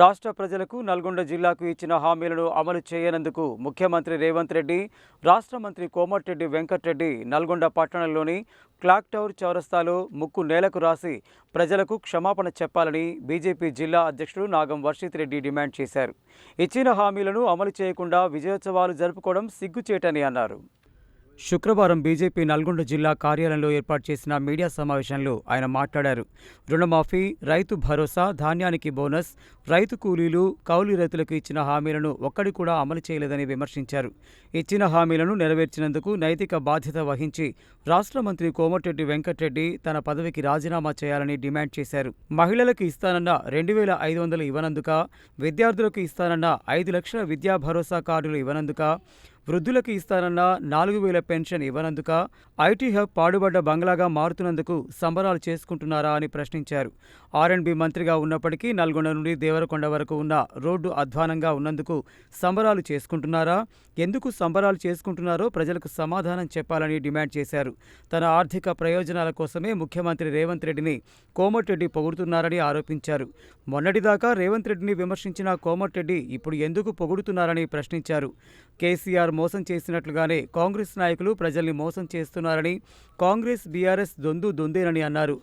రాష్ట్ర ప్రజలకు నల్గొండ జిల్లాకు ఇచ్చిన హామీలను అమలు చేయనందుకు ముఖ్యమంత్రి రేవంత్ రెడ్డి రాష్ట్ర మంత్రి కోమటిరెడ్డి వెంకటరెడ్డి నల్గొండ పట్టణంలోని క్లాక్ టవర్ చౌరస్తాలో ముక్కు నేలకు రాసి ప్రజలకు క్షమాపణ చెప్పాలని బీజేపీ జిల్లా అధ్యక్షుడు నాగం వర్షిత్ రెడ్డి డిమాండ్ చేశారు. ఇచ్చిన హామీలను అమలు చేయకుండా విజయోత్సవాలు జరుపుకోవడం సిగ్గుచేటని అన్నారు. శుక్రవారం బీజేపీ నల్గొండ జిల్లా కార్యాలయంలో ఏర్పాటు చేసిన మీడియా సమావేశంలో ఆయన మాట్లాడారు. రుణమాఫీ రైతు భరోసా ధాన్యానికి బోనస్ రైతు కూలీలు కౌలు రైతులకు ఇచ్చిన హామీలను ఒక్కడి కూడా అమలు చేయలేదని విమర్శించారు. ఇచ్చిన హామీలను నెరవేర్చినందుకు నైతిక బాధ్యత వహించి రాష్ట్ర మంత్రి కోమటిరెడ్డి వెంకటరెడ్డి తన పదవికి రాజీనామా చేయాలని డిమాండ్ చేశారు. మహిళలకు ఇస్తానన్న రెండు వేల ఐదు వందలు ఇవ్వనందుక విద్యార్థులకు ఇస్తానన్న ఐదు లక్షల విద్యా భరోసా కార్డులు ఇవ్వనందుక వృద్ధులకు ఇస్తానన్న నాలుగు వేల పెన్షన్ ఇవ్వనందుక ఐటీ హబ్ పాడుబడ్డ బంగ్లాగా మారుతున్నందుకు సంబరాలు చేసుకుంటున్నారా అని ప్రశ్నించారు. ఆర్ఎండ్బి మంత్రిగా ఉన్నప్పటికీ నల్గొండ నుండి దేవరకొండ వరకు ఉన్న రోడ్డు అధ్వానంగా ఉన్నందుకు సంబరాలు చేసుకుంటున్నారా? ఎందుకు సంబరాలు చేసుకుంటున్నారో ప్రజలకు సమాధానం చెప్పాలని డిమాండ్ చేశారు. తన ఆర్థిక ప్రయోజనాల కోసమే ముఖ్యమంత్రి రేవంత్ రెడ్డిని కోమటిరెడ్డి పొగుడుతున్నారని ఆరోపించారు. మొన్నటిదాకా రేవంత్ రెడ్డిని విమర్శించిన కోమటిరెడ్డి ఇప్పుడు ఎందుకు పొగుడుతున్నారని ప్రశ్నించారు. కేసీఆర్ మోసం చేసినట్లుగానే కాంగ్రెస్ నాయకులు ప్రజల్ని మోసం చేస్తున్నారని కాంగ్రెస్ బీఆర్ఎస్ దొందు దొందేనని అన్నారు.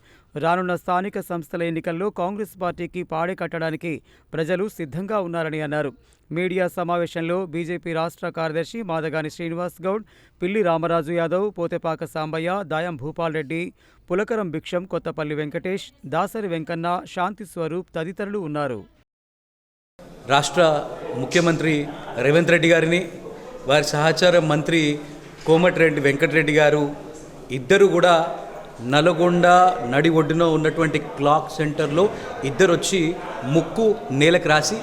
రానున్న స్థానిక సంస్థల ఎన్నికల్లో కాంగ్రెస్ పార్టీకి పాడే కట్టడానికి ప్రజలు సిద్ధంగా ఉన్నారని అన్నారు. మీడియా సమావేశంలో బీజేపీ రాష్ట్ర కార్యదర్శి మాదగాని శ్రీనివాస్ గౌడ్ పిల్లి రామరాజు యాదవ్ పోతేపాక సాంబయ్య దాయం భూపాల్ రెడ్డి పులకరం భిక్షం కొత్తపల్లి వెంకటేష్ దాసరి వెంకన్న శాంతి స్వరూప్ తదితరులు ఉన్నారు. రాష్ట్ర ముఖ్యమంత్రి రేవంత్ రెడ్డి గారిని వారి సహచార మంత్రి కోమటిరెడ్డి వెంకటరెడ్డి గారు ఇద్దరు కూడా నల్గొండ నడి ఒడ్డున ఉన్నటువంటి క్లాక్ సెంటర్లో ఇద్దరు వచ్చి ముక్కు నేలకు రాసి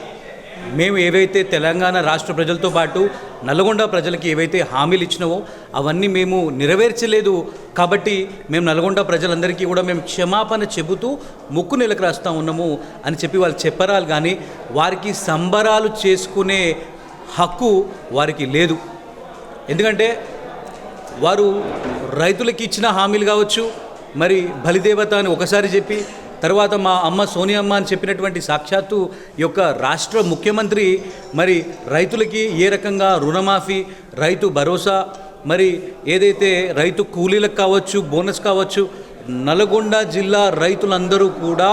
మేము ఏవైతే తెలంగాణ రాష్ట్ర ప్రజలతో పాటు నల్గొండ ప్రజలకి ఏవైతే హామీలు ఇచ్చినావో అవన్నీ మేము నెరవేర్చలేదు కాబట్టి మేము నల్గొండ ప్రజలందరికీ కూడా మేము క్షమాపణ చెబుతూ ముక్కు నెలకు రాస్తూ ఉన్నాము అని చెప్పి వాళ్ళు చెప్పరాలు కానీ వారికి సంబరాలు చేసుకునే హక్కు వారికి లేదు. ఎందుకంటే వారు రైతులకి ఇచ్చిన హామీలు కావచ్చు మరి బలిదేవత అని ఒకసారి చెప్పి తర్వాత మా అమ్మ సోనియమ్మ అని చెప్పినటువంటి సాక్షాత్తు యొక్క రాష్ట్ర ముఖ్యమంత్రి మరి రైతులకి ఏ రకంగా రుణమాఫీ రైతు భరోసా మరి ఏదైతే రైతు కూలీలకు కావచ్చు బోనస్ కావచ్చు నల్గొండ జిల్లా రైతులందరూ కూడా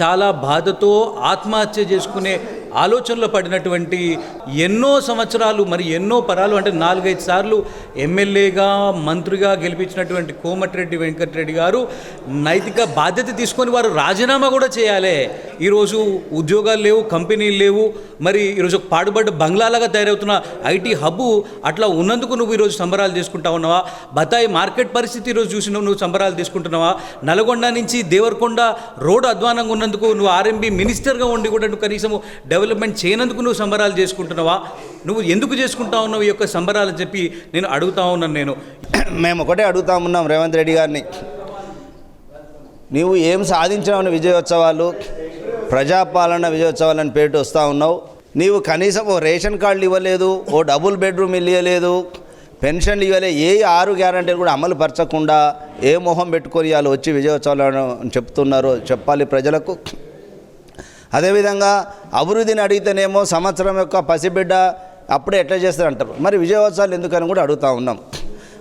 చాలా బాధతో ఆత్మహత్య చేసుకునే ఆలోచనలో పడినటువంటి ఎన్నో సంవత్సరాలు మరి ఎన్నో పరాలు అంటే నాలుగైదు సార్లు ఎమ్మెల్యేగా మంత్రిగా గెలిపించినటువంటి కోమటిరెడ్డి వెంకటరెడ్డి గారు నైతిక బాధ్యత తీసుకొని వారు రాజీనామా కూడా చేయాలి. ఈరోజు ఉద్యోగాలు లేవు కంపెనీలు లేవు మరి ఈరోజు పాడుబడ్డ బంగ్లాలాగా తయారవుతున్న ఐటీ హబ్బు అట్లా ఉన్నందుకు నువ్వు ఈరోజు సంబరాలు తీసుకుంటా ఉన్నావా? బతాయి మార్కెట్ పరిస్థితి ఈరోజు చూసి నువ్వు సంబరాలు తీసుకుంటున్నావా? నల్గొండ నుంచి దేవరకొండ రోడ్డు అధ్వానంగా ఉన్నందుకు నువ్వు ఆర్ఎంబీ మినిస్టర్గా ఉండి కూడా నువ్వు కనీసం డెవలప్మెంట్ చేయనందుకు నువ్వు సంబరాలు చేసుకుంటున్నావా? నువ్వు ఎందుకు చేసుకుంటా ఉన్నావు ఈ యొక్క సంబరాలు చెప్పి నేను అడుగుతా ఉన్నాను నేను. మేము ఒకటే అడుగుతా ఉన్నాం రేవంత్ రెడ్డి గారిని. నీవు ఏం సాధించావని విజయోత్సవాలు? ప్రజాపాలన విజయోత్సవాలని పేరుతో వస్తూ ఉన్నావు. నీవు కనీసం ఓ రేషన్ కార్డులు ఇవ్వలేదు ఓ డబుల్ బెడ్రూమ్ ఇవ్వలేదు పెన్షన్లు ఇవ్వలేదు ఏ ఆరు గ్యారంటీలు కూడా అమలు పరచకుండా ఏ మొహం పెట్టుకొని వాళ్ళు వచ్చి విజయోత్సవాలు చెప్తున్నారో చెప్పాలి ప్రజలకు. అదేవిధంగా అభివృద్ధిని అడిగితేనేమో సంవత్సరం యొక్క పసిబిడ్డ అప్పుడే ఎట్లా చేస్తారంటారు? మరి విజయోత్సవాలు ఎందుకని కూడా అడుగుతూ ఉన్నాం.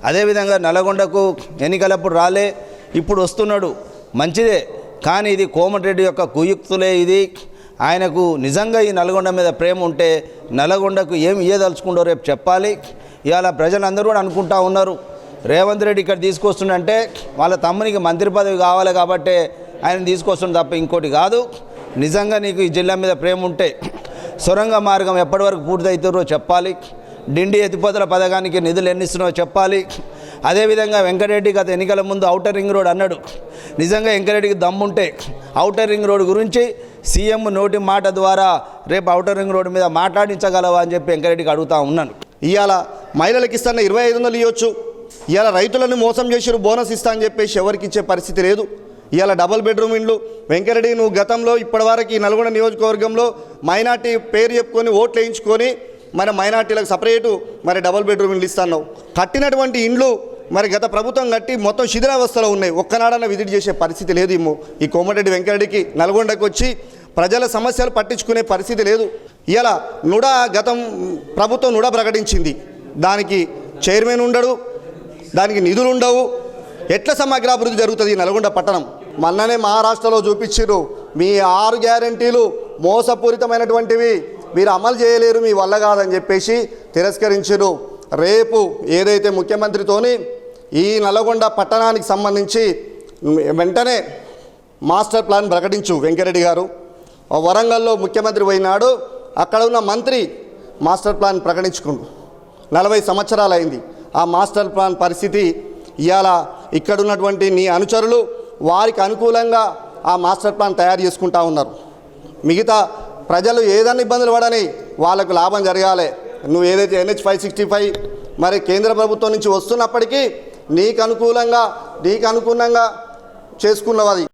అదేవిధంగా నల్గొండకు ఎన్నికలప్పుడు రాలే ఇప్పుడు వస్తున్నాడు. మంచిదే కానీ ఇది కోమటిరెడ్డి యొక్క కుయుక్తులే ఇది. ఆయనకు నిజంగా ఈ నల్గొండ మీద ప్రేమ ఉంటే నల్గొండకు ఏం ఇయ్యదలుచుకుండో రేపు చెప్పాలి. ఇవాళ ప్రజలందరూ కూడా అనుకుంటా ఉన్నారు. రేవంత్ రెడ్డి ఇక్కడ తీసుకొస్తుండంటే వాళ్ళ తమ్మునికి మంత్రి పదవి కావాలి కాబట్టి ఆయన తీసుకొస్తుంది తప్ప ఇంకోటి కాదు. నిజంగా నీకు ఈ జిల్లా మీద ప్రేమ ఉంటే సొరంగ మార్గం ఎప్పటి వరకు పూర్తవుతుందో చెప్పాలి. డిండి ఎత్తిపోతల పథకానికి నిధులు ఎన్నిస్తున్నారో చెప్పాలి. అదేవిధంగా వెంకటరెడ్డి గత ఎన్నికల ముందు ఔటర్ రింగ్ రోడ్ అన్నాడు. నిజంగా వెంకటరెడ్డికి దమ్ముంటే ఔటర్ రింగ్ రోడ్ గురించి సీఎం నోటి మాట ద్వారా రేపు ఔటర్ రింగ్ రోడ్ మీద మాట్లాడించగలవా అని చెప్పి వెంకటరెడ్డికి అడుగుతా ఉన్నాను. ఇవాళ మహిళలకు ఇస్తాన ఇరవై ఐదు వందలు ఇవ్వచ్చు. ఇవాళ రైతులను మోసం చేసిరు బోనస్ ఇస్తా అని చెప్పేసి ఎవరికి ఇచ్చే పరిస్థితి లేదు. ఇవాళ డబుల్ బెడ్రూమ్ ఇండ్లు. వెంకరెడ్డి నువ్వు గతంలో ఇప్పటివరకు ఈ నల్గొండ నియోజకవర్గంలో మైనార్టీ పేరు చెప్పుకొని ఓట్లు వేయించుకొని మరి మైనార్టీలకు సపరేటు మరి డబుల్ బెడ్రూమ్ ఇండ్లు ఇస్తున్నావు. కట్టినటువంటి ఇండ్లు మరి గత ప్రభుత్వం కట్టి మొత్తం శిథిలావస్థలో ఉన్నాయి. ఒక్కనాడన్న విజిట్ చేసే పరిస్థితి లేదు ఇమ్ము. ఈ కోమటిరెడ్డి వెంకరెడ్డికి నల్గొండకు వచ్చి ప్రజల సమస్యలు పట్టించుకునే పరిస్థితి లేదు. ఇలా నుడ గతం ప్రభుత్వం నుడ ప్రకటించింది. దానికి చైర్మన్ ఉండడు దానికి నిధులు ఉండవు. ఎట్ల సమగ్రాభివృద్ధి జరుగుతుంది ఈ నల్గొండ పట్టణం? మొన్ననే మహారాష్ట్రలో చూపించారు మీ ఆరు గ్యారంటీలు మోసపూరితమైనటువంటివి మీరు అమలు చేయలేరు మీ వల్ల కాదని చెప్పేసి తిరస్కరించారు రేపు ఏదైతే ముఖ్యమంత్రితోని ఈ నల్గొండ పట్టణానికి సంబంధించి వెంటనే మాస్టర్ ప్లాన్ ప్రకటించు వెంకరెడ్డి గారు. వరంగల్లో ముఖ్యమంత్రి పోయినాడు అక్కడ ఉన్న మంత్రి మాస్టర్ ప్లాన్ ప్రకటించుకుండు. నలభై సంవత్సరాలు అయింది ఆ మాస్టర్ ప్లాన్ పరిస్థితి ఇవాళ ఇక్కడున్నటువంటి నీ అనుచరులు వారికి అనుకూలంగా ఆ మాస్టర్ ప్లాన్ తయారు చేసుకుంటా ఉన్నారు. మిగతా ప్రజలు ఏదైనా ఇబ్బందులు పడని వాళ్ళకు లాభం జరగాలి. నువ్వు ఏదైతే ఎన్హెచ్ ఫైవ్ సిక్స్టీ ఫైవ్ మరి కేంద్ర ప్రభుత్వం నుంచి వస్తున్నప్పటికీ నీకు అనుకూలంగా నీకు అనుకూలంగా చేసుకున్నవది